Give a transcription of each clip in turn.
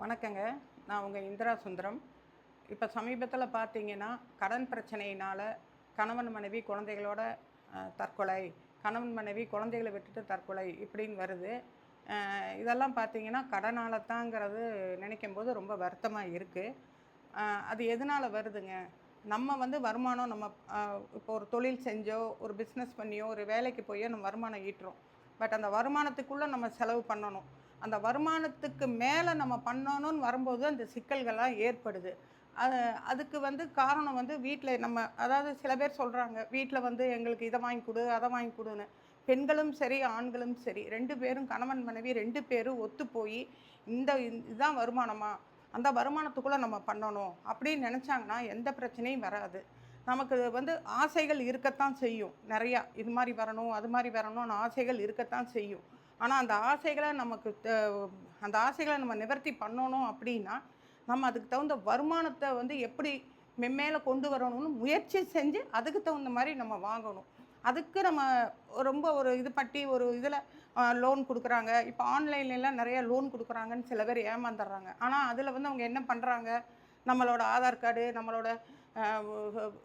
வணக்கங்க. நான் உங்கள் இந்திரா சுந்தரம். இப்போ சமீபத்தில் பார்த்தீங்கன்னா கடன் பிரச்சனையினால் கணவன் மனைவி குழந்தைகளோட தற்கொலை கணவன் மனைவி குழந்தைகளை விட்டுட்டு தற்கொலை இப்படின்னு வருது. இதெல்லாம் பார்த்தீங்கன்னா கடனால் தாங்கிறது நினைக்கும் போது ரொம்ப வருத்தமாக இருக்குது அது எதனால் வருதுங்க? நம்ம வந்து வருமானம் நம்ம இப்போ ஒரு தொழில் செஞ்சோ ஒரு பிஸ்னஸ் பண்ணியோ ஒரு வேலைக்கு போயோ நம்ம வருமானம் ஈட்டுறோம். பட் அந்த வருமானத்துக்குள்ளே நம்ம செலவு பண்ணணும். அந்த வருமானத்துக்கு மேலே நம்ம பண்ணணும்னு வரும்போது அந்த சிக்கல்கள்லாம் ஏற்படுது. அது அதுக்கு வந்து காரணம் வந்து வீட்டில் நம்ம அதாவது சில பேர் சொல்கிறாங்க வீட்டில் வந்து எங்களுக்கு இதை வாங்கி கொடு அதை வாங்கி கொடுன்னு. பெண்களும் சரி ஆண்களும் சரி ரெண்டு பேரும் கணவன் மனைவி ரெண்டு பேரும் ஒத்து போய் இந்த இதுதான் வருமானமா? அந்த வருமானத்துக்குள்ளே நம்ம பண்ணணும் அப்படின்னு நினச்சாங்கன்னா எந்த பிரச்சனையும் வராது. நமக்கு வந்து ஆசைகள் இருக்கத்தான் செய்யும். நிறையா இது மாதிரி வரணும் அது மாதிரி வரணும்னு ஆசைகள் இருக்கத்தான் செய்யும். ஆனால் அந்த ஆசைகளை நமக்கு அந்த ஆசைகளை நம்ம நிவர்த்தி பண்ணணும் அப்படின்னா நம்ம அதுக்கு தகுந்த வருமானத்தை வந்து எப்படி மென்மேல கொண்டு வரணும்னு முயற்சி செஞ்சு அதுக்கு தகுந்த மாதிரி நம்ம வாங்கணும். அதுக்கு நம்ம ரொம்ப ஒரு இது பட்டி ஒரு இதில் லோன் கொடுக்குறாங்க. இப்போ ஆன்லைன்லலாம் நிறைய லோன் கொடுக்குறாங்கன்னு சில பேர் ஏமாந்துடுறாங்க. ஆனால் அதில் வந்து அவங்க என்ன பண்ணுறாங்க நம்மளோட ஆதார் கார்டு நம்மளோட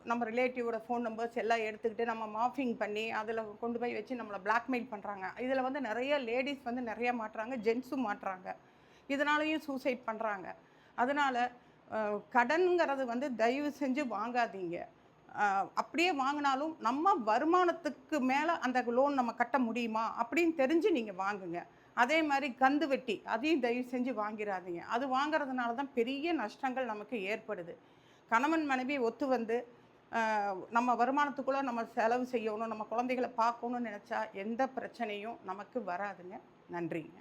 நம்ம ரிலேட்டிவோட ஃபோன் நம்பர்ஸ் எல்லாம் எடுத்துக்கிட்டு நம்ம மாஃபிங் பண்ணி அதில் கொண்டு போய் வச்சு நம்மளை பிளாக்மெயில் பண்ணுறாங்க இதில் வந்து நிறைய லேடிஸ் வந்து நிறைய மாட்டுறாங்க ஜென்ஸும் மாட்டுறாங்க. இதனாலையும் சூசைட் பண்ணுறாங்க அதனால் கடன்ங்கிறது வந்து தயவு செஞ்சு வாங்காதீங்க. அப்படியே வாங்கினாலும் நம்ம வருமானத்துக்கு மேலே அந்த லோன் நம்ம கட்ட முடியுமா அப்படின்னு தெரிஞ்சு நீங்கள் வாங்குங்க. அதே மாதிரி கந்து வெட்டி அதையும் தயவு செஞ்சு வாங்கிடாதீங்க அது வாங்குறதுனால தான் பெரிய நஷ்டங்கள் நமக்கு ஏற்படுது. கணவன் மனைவி ஒத்து வந்து நம்ம வருமானத்துக்குள்ளே நம்ம செலவு செய்யணும் நம்ம குழந்தைகளை பார்க்கணும்னு நினச்சா எந்த பிரச்சனையும் நமக்கு வராதுங்க. நன்றிங்க.